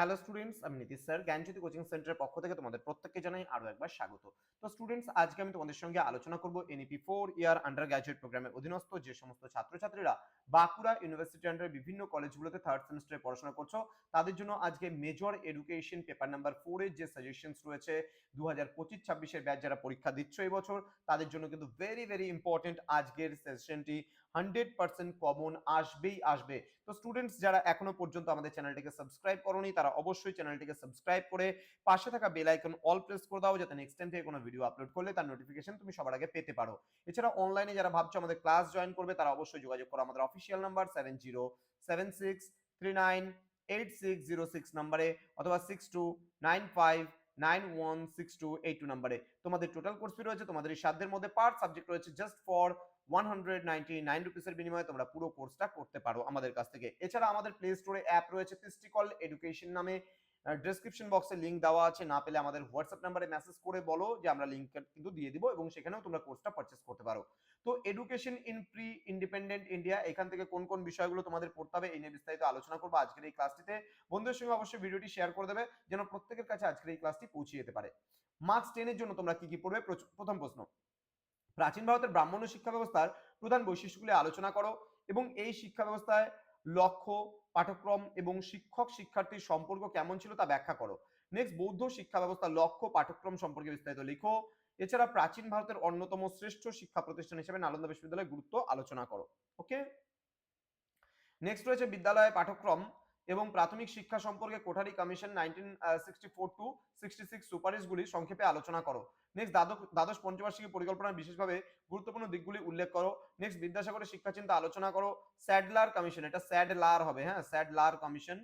Hello students আমি Nitish sir জ্ঞানজ্যোতি coaching সেন্টারের পক্ষ থেকে তোমাদের প্রত্যেককে জানাই আরও একবার স্বাগত। তো স্টুডেন্টস আজকে আমি তোমাদের সঙ্গে আলোচনা করব NEP four year undergraduate প্রোগ্রামের অধীনস্থ যে সমস্ত ছাত্রছাত্রীরা বাঁকুড়া ইউনিভার্সিটি আন্ডারে বিভিন্ন কলেজগুলোতে থার্ড সেমিস্টারে পড়াশোনা করছ, তাদের জন্য আজকে মেজর এডুকেশন পেপার নাম্বার ফোরের যে সাজেশনস রয়েছে দু হাজার পঁচিশ ছাব্বিশের ব্যাচ যারা পরীক্ষা দিচ্ছ এই বছর তাদের জন্য কিন্তু ভেরি ভেরি ইম্পর্টেন্ট আজকের সেশনটি হান্ড্রেড পার্সেন্ট কমন আসবেই আসবে। তো স্টুডেন্টস যারা এখনও পর্যন্ত আমাদের চ্যানেলটিকে সাবস্ক্রাইব করনি, তারা অবশ্যই চ্যানেলটিকে সাবস্ক্রাইব করে পাশে থাকা বেল আইকন অল প্রেস করে দাও যাতে নেক্সট টাইম থেকে কোনো ভিডিও আপলোড করলে তার নোটিফিকেশন তুমি সবার আগে পেতে পারো। এছাড়া অনলাইনে যারা ভাবছ আমাদের ক্লাস জয়েন করবে, তারা অবশ্যই যোগাযোগ করো। আমাদের official number seven zero seven six three nine eight six zero six নাম্বারে অথবা six two nine five nine one six two eight two নাম্বারে তোমাদের টোটাল কোর্স ফি রয়েছে, তোমাদের এই সাধ্যের মধ্যে পার সাবজেক্ট রয়েছে জাস্ট ফর ওয়ান হান্ড্রেড বিনিময়ে তোমরা পুরো কোর্সটা করতে পারো আমাদের কাছ থেকে। এছাড়া আমাদের প্লে স্টোরে অ্যাপ রয়েছে তিস্টিকল এডুকেশন নামে। ডেসক্রিপশন বক্সে লিঙ্ক দেওয়া আছে। না পেলে আমাদের হোয়াটসঅ্যাপ নাম্বারে মেসেজ করে বলো যে আমরা লিঙ্ক কিন্তু দিয়ে দিব এবং সেখানেও তোমরা কোর্সটা পারচেস করতে পারো। তো education in pre independent India এখান থেকে কোন কোন বিষয়গুলো তোমাদের পড়তে হবে এই নিয়ে বিস্তারিত আলোচনা করব আজকের এই ক্লাসটিতে বন্ধুদের সঙ্গে অবশ্যই ভিডিওটি শেয়ার করে দেবে যেন প্রত্যেকের কাছে আজকের এই ক্লাসটি পৌঁছে যেতে পারে। মার্কস টেনের জন্য তোমরা কি কি পড়বে? প্রথম প্রশ্ন। প্রাচীন ভারতের ব্রাহ্মণ্য শিক্ষা ব্যবস্থার প্রধান বৈশিষ্ট্যগুলি আলোচনা করো এবং এই শিক্ষা ব্যবস্থায় লক্ষ্য, পাঠ্যক্রম এবং শিক্ষক শিক্ষার্থীর সম্পর্ক কেমন ছিল তা ব্যাখ্যা করো। নেক্সট বৌদ্ধ শিক্ষা ব্যবস্থার লক্ষ্য, পাঠ্যক্রম সম্পর্কে বিস্তারিত লিখো। এছাড়া প্রাচীন ভারতের অন্যতম শ্রেষ্ঠ শিক্ষা প্রতিষ্ঠান হিসেবে নালন্দা বিশ্ববিদ্যালয়ের গুরুত্ব আলোচনা করো। ওকে নেক্সট রয়েছে বিদ্যালয়ে পাঠ্যক্রম। এবং প্রাথমিক শিক্ষা সম্পর্কে Kothari commission nineteen sixty four to sixty six সুপারিশগুলি সংক্ষেপে আলোচনা করো। নেক্সট দ্বাদশ দ্বাদশ পঞ্চবার্ষিকী পরিকল্পনার বিশেষভাবে গুরুত্বপূর্ণ দিকগুলি উল্লেখ করো। নেক্সট বিদ্যাসাগরের শিক্ষা চিন্তা আলোচনা করো। স্যাডলার কমিশন, এটা স্যাডলার হবে হ্যাঁ স্যাডলার কমিশন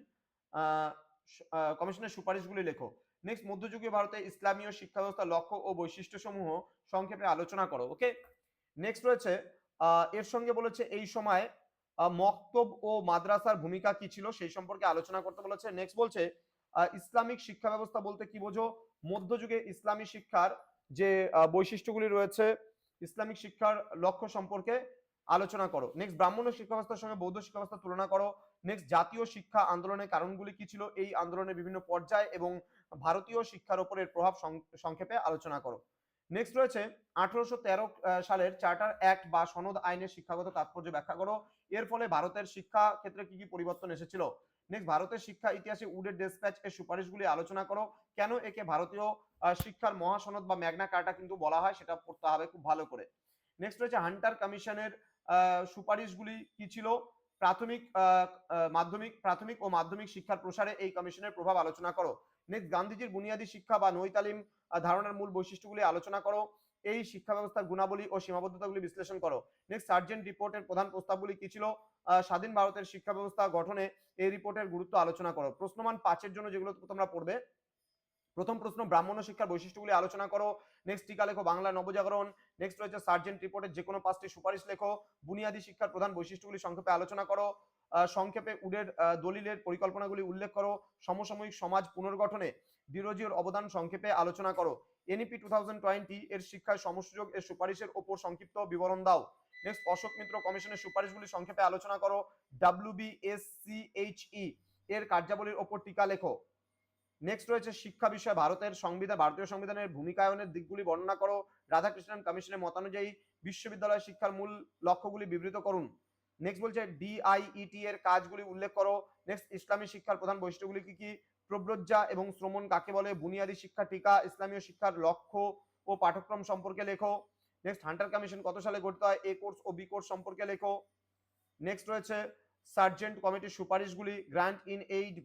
কমিশনের সুপারিশগুলি লেখো। নেক্সট মধ্যযুগীয় ভারতে ইসলামীয় শিক্ষা ব্যবস্থার লক্ষ্য ও বৈশিষ্ট্য সমূহ সংক্ষেপে আলোচনা করো ওকে নেক্সট রয়েছে এর সঙ্গে বলেছে এই সময় মক্তব ও মাদ্রাসার ভূমিকা কি ছিল সেই সম্পর্কে আলোচনা করতে বলেছে। নেক্সট বলছে ইসলামিক শিক্ষা ব্যবস্থা বলতে কি বোঝো? মধ্যযুগে ইসলামী শিক্ষার যে বৈশিষ্ট্যগুলি রয়েছে, ইসলামিক শিক্ষার লক্ষ্য সম্পর্কে আলোচনা করো। নেক্সট ব্রাহ্মণ শিক্ষা ব্যবস্থার সঙ্গে বৌদ্ধ শিক্ষা ব্যবস্থা তুলনা করো। নেক্সট জাতীয় শিক্ষা আন্দোলনের কারণগুলি কি ছিল? এই আন্দোলনের বিভিন্ন পর্যায় এবং ভারতীয় শিক্ষার উপর এর প্রভাব সংক্ষেপে আলোচনা করো। নেক্সট রয়েছে আঠারোশো তেরো সালের চার্টার অ্যাক্ট বা সনদ আইনের শিক্ষাগত তাৎপর্য ব্যাখ্যা করো। এর ফলে ভারতের শিক্ষা ক্ষেত্রে কি কি পরিবর্তন এসেছিল? নেক্সট ভারতের শিক্ষা ইতিহাসে উডের ডেসপ্যাচ এর সুপারিশগুলি আলোচনা করো। কেন একে ভারতীয় শিক্ষার মহাসনদ বা ম্যাগনা কার্টা কিন্তু বলা হয়, সেটা পড়তে হবে খুব ভালো করে। নেক্সট রয়েছে হান্টার কমিশনের সুপারিশগুলি কি ছিল? প্রাথমিক মাধ্যমিক প্রাথমিক ও মাধ্যমিক শিক্ষার প্রসারে এই কমিশনের প্রভাব আলোচনা করো। নেক্সট গান্ধীজির বুনিয়াদী শিক্ষা বা নৈতালিম আহ, ধারণার মূল বৈশিষ্ট্যগুলি আলোচনা করো। এই শিক্ষা ব্যবস্থার গুণাবলী ও সীমাবদ্ধতাগুলি বিশ্লেষণ করো। নেক্সট সার্জেন্ট রিপোর্টের প্রধান প্রস্তাবগুলি কি ছিল? স্বাধীন ভারতের শিক্ষা ব্যবস্থা গঠনে এই রিপোর্টের গুরুত্ব আলোচনা করো। প্রশ্নমান পাঁচের জন্য যেগুলো তোমরা পড়বে প্রথম প্রশ্ন, ব্রাহ্মণ্য শিক্ষার বৈশিষ্ট্যগুলি আলোচনা করো। নেক্সট টিকা লেখো, বাংলা নবজাগরণ। নেক্সট রয়েছে সার্জেন্ট রিপোর্টের যে কোনো পাঁচটি সুপারিশ লেখো। বুনিয়াদী শিক্ষার প্রধান বৈশিষ্ট্যগুলি সংক্ষেপে আলোচনা করো। সংক্ষেপে উডের দলিলের পরিকল্পনাগুলি উল্লেখ করো। সমসাময়িক সমাজ পুনর্গঠনে বিরোধীর অবদান সংক্ষেপে আলোচনা করো। এনইপি টু থাউজেন্ড টোয়েন্টি এর শিক্ষায় সমসুযোগ এর সুপারিশের ওপর সংক্ষিপ্ত বিবরণ দাও। নেক্সট অশোক মিত্র কমিশনের সুপারিশগুলি সংক্ষেপে আলোচনা করো। ডাব্লিউবিএসসিএইচই এর কার্যাবলীর ওপর টিকা লেখো। নেক্সট রয়েছে শিক্ষা বিষয়ে। ভারতের সংবিধান ভারতীয় সংবিধানের ভূমিকায়নের দিকগুলি বর্ণনা করো। রাধাকৃষ্ণন কমিশনের মতানুযায়ী বিশ্ববিদ্যালয় শিক্ষার মূল লক্ষ্যগুলি বিবৃত করুন। নেক্সট বলছে ডিআইইটি এর কাজগুলি উল্লেখ করো। নেক্সট ইসলামী শিক্ষার প্রধান বৈশিষ্ট্যগুলি কি কি? প্রব্রজ্জা এবং শ্রমণ কাকে বলে? বুনিয়াদী শিক্ষা টিকা, ইসলামীয় শিক্ষার লক্ষ্য ও পাঠ্যক্রম সম্পর্কে লেখো। নেক্সট হান্টার কমিশন কত সালে গঠিত হয়? এ কোর্স ও বি কোর্স সম্পর্কে লেখো। নেক্সট রয়েছে সার্জেন্ট কমিটির সুপারিশগুলি grant in aid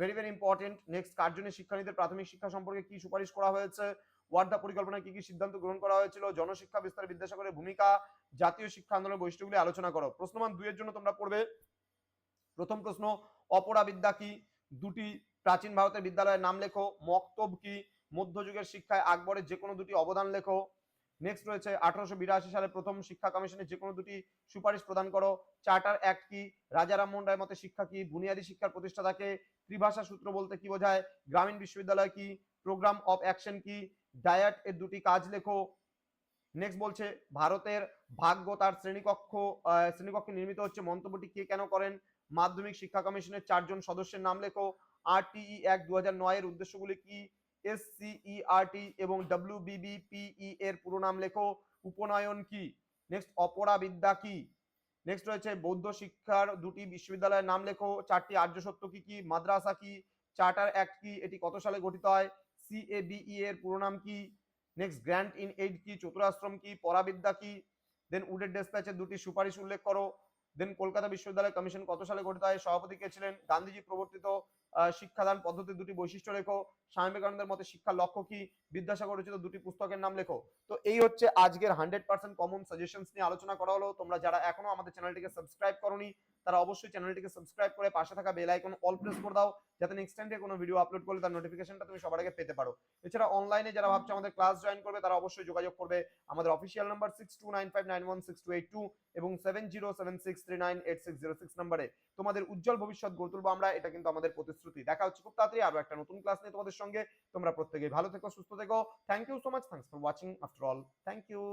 very very important. Next কার্জনের শিক্ষানীতির প্রাথমিক শিক্ষা সম্পর্কে কি সুপারিশ করা হয়েছে? ওয়ার্ডা পরিকল্পনায় কি কি সিদ্ধান্ত গ্রহণ করা হয়েছিল? জনশিক্ষা বিস্তার বিদ্যাসাগরের ভূমিকা, জাতীয় শিক্ষা আন্দোলনের বৈশিষ্ট্যগুলি আলোচনা করো। প্রশ্নমান দুইয়ের জন্য তোমরা পড়বে। প্রথম প্রশ্ন, অপরা বিদ্যা কি? দুটি প্রাচীন ভারতের বিদ্যালয়ের নাম লেখো। মক্তব কি? মধ্যযুগের শিক্ষায় আকবরের যে কোনো দুটি অবদান লেখো। নেক্সট রয়েছে আঠারোশো বিরাশি সালে প্রথম শিক্ষা কমিশনের যে কোনো দুটি সুপারিশ প্রদান করো। চার্টার অ্যাক্ট কি? রাজা রামমোহন রায়ের মতে শিক্ষা কি? বুনিয়াদী শিক্ষার প্রতিষ্ঠাতাকে ত্রিভাষা সূত্র বলতে কি বোঝায়? গ্রামীণ বিশ্ববিদ্যালয় কি? প্রোগ্রাম অফ অ্যাকশন কি? ডায়াট এর দুটি কাজ লেখো। নেক্সট বলছে, ভারতের ভাগ্য তার শ্রেণীকক্ষ শ্রেণীকক্ষে নির্মিত হচ্ছে। মন্তব্যটি কে কেন করেন? মাধ্যমিক শিক্ষা কমিশনের চারজন সদস্যের নাম লেখো। আর আরটিই এক দু হাজার নয় এর উদ্দেশ্যগুলি কি? এসসিইআরটি এবং ডব্লিউবিবিপিই এর পুরো নাম লেখো। উপনয়ন কি? নেক্সট অপরাবিদ্যা কি? নেক্সট রয়েছে বৌদ্ধ শিক্ষার দুটি বিশ্ববিদ্যালয়ের নাম লেখো। চারটি আর্য সত্য কি কি? মাদ্রাসা কি? চার্টার অ্যাক্ট কি? এটি কত সালে গঠিত হয়? সিএবিই এর পুরো নাম কি? নেক্সট গ্র্যান্ট ইন এইড কি? চতুরাশ্রম কি? পরাবিদ্যা কি? দেন উডের ডেসপ্যাচের দুটি সুপারিশ উল্লেখ করো। দেন কলকাতা বিশ্ববিদ্যালয় কমিশন কত সালে গঠিত হয়? সভাপতি কে ছিলেন? গান্ধীজি প্রবর্তিত শিক্ষাদান পদ্ধতির দুটি বৈশিষ্ট্য লেখো। স্বামী বিবেকানন্দের মতে শিক্ষার লক্ষ্য কি? বিদ্যাসাগর রচিত দুটি পুস্তকের নাম লেখো। তো এই হচ্ছে আজকের হান্ড্রেড পার্সেন্ট কমন সাজেশন নিয়ে আলোচনা করা হলো। তোমরা যারা এখনও আমাদের চ্যানেলটিকে সাবস্ক্রাইব করনি তারা অবশ্যই চ্যানেলটিকে সাবস্ক্রাইব করে পাশে থাকা বেল আইকন অল প্রেস করে দাও, যাতে নেক্সট টাইম কোনো ভিডিও আপলোড করলে তার নোটিফিকেশনটা তুমি সবার আগে পেতে পারো। এছাড়া অনলাইনে যারা ভাবছে আমাদের ক্লাস জয়েন করবে, তারা অবশ্যই যোগাযোগ করবে আমাদের official number six two nine five nine one six two eight two এবং seven zero seven six three nine eight six zero six নাম্বারে তোমাদের উজ্জ্বল ভবিষ্যৎ গড়ে তুলবো আমরা, এটা কিন্তু আমাদের প্রতিশ্রুতি। দেখা হচ্ছে খুব তাড়াতাড়ি আরও একটা নতুন ক্লাস নিয়ে তোমাদের সঙ্গে। তোমরা প্রত্যেকেই ভালো থেকো, সুস্থ থেকো। Thank you so much thanks for watching after all thank you